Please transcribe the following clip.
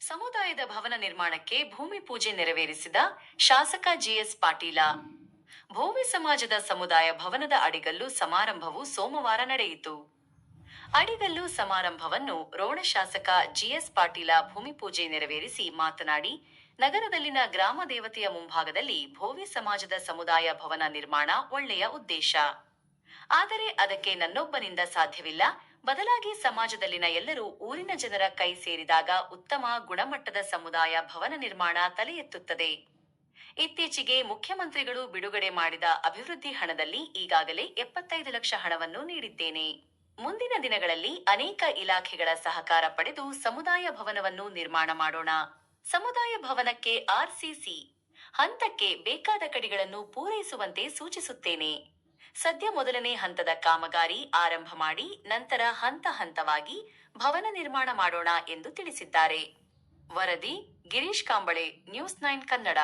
ಸಮುದಾಯದ ಭವನ ನಿರ್ಮಾಣಕ್ಕೆ ಭೂಮಿ ಪೂಜೆ ನೆರವೇರಿಸಿದ ಶಾಸಕ ಜಿಎಸ್ ಪಾಟೀಲ. ಭೋವಿ ಸಮಾಜದ ಸಮುದಾಯ ಭವನದ ಅಡಿಗಲ್ಲು ಸಮಾರಂಭವು ಸೋಮವಾರ ನಡೆಯಿತು. ಅಡಿಗಲ್ಲು ಸಮಾರಂಭವನ್ನು ರೋಣ ಶಾಸಕ ಜಿಎಸ್ ಪಾಟೀಲ ಭೂಮಿ ಪೂಜೆ ನೆರವೇರಿಸಿ ಮಾತನಾಡಿ, ನಗರದಲ್ಲಿನ ಗ್ರಾಮ ದೇವತೆಯ ಮುಂಭಾಗದಲ್ಲಿ ಭೋವಿ ಸಮಾಜದ ಸಮುದಾಯ ಭವನ ನಿರ್ಮಾಣ ಒಳ್ಳೆಯ ಉದ್ದೇಶ. ಆದರೆ ಅದಕ್ಕೆ ನನ್ನೊಬ್ಬನಿಂದ ಸಾಧ್ಯವಿಲ್ಲ. ಬದಲಾಗಿ ಸಮಾಜದಲ್ಲಿನ ಎಲ್ಲರೂ ಊರಿನ ಜನರ ಕೈ ಸೇರಿದಾಗ ಉತ್ತಮ ಗುಣಮಟ್ಟದ ಸಮುದಾಯ ಭವನ ನಿರ್ಮಾಣ ತಲೆ ಎತ್ತುತ್ತದೆ ಇತ್ತೀಚೆಗೆ ಮುಖ್ಯಮಂತ್ರಿಗಳು ಬಿಡುಗಡೆ ಮಾಡಿದ ಅಭಿವೃದ್ಧಿ ಹಣದಲ್ಲಿ ಈಗಾಗಲೇ ಎಪ್ಪತ್ತೈದು ಲಕ್ಷ ಹಣವನ್ನು ನೀಡಿದ್ದೇನೆ. ಮುಂದಿನ ದಿನಗಳಲ್ಲಿ ಅನೇಕ ಇಲಾಖೆಗಳ ಸಹಕಾರ ಪಡೆದು ಸಮುದಾಯ ಭವನವನ್ನು ನಿರ್ಮಾಣ ಮಾಡೋಣ. ಸಮುದಾಯ ಭವನಕ್ಕೆ ಆರ್ಸಿಸಿ ಹಂತಕ್ಕೆ ಬೇಕಾದ ಕಡಿಗಳನ್ನು ಪೂರೈಸುವಂತೆ ಸೂಚಿಸುತ್ತೇನೆ. ಸದ್ಯ ಮೊದಲನೇ ಹಂತದ ಕಾಮಗಾರಿ ಆರಂಭ ಮಾಡಿ ನಂತರ ಹಂತ ಹಂತವಾಗಿ ಭವನ ನಿರ್ಮಾಣ ಮಾಡೋಣ ಎಂದು ತಿಳಿಸಿದ್ದಾರೆ. ವರದಿ ಗಿರೀಶ್ ಕಾಂಬಳೆ, ನ್ಯೂಸ್ ನೈನ್ ಕನ್ನಡ.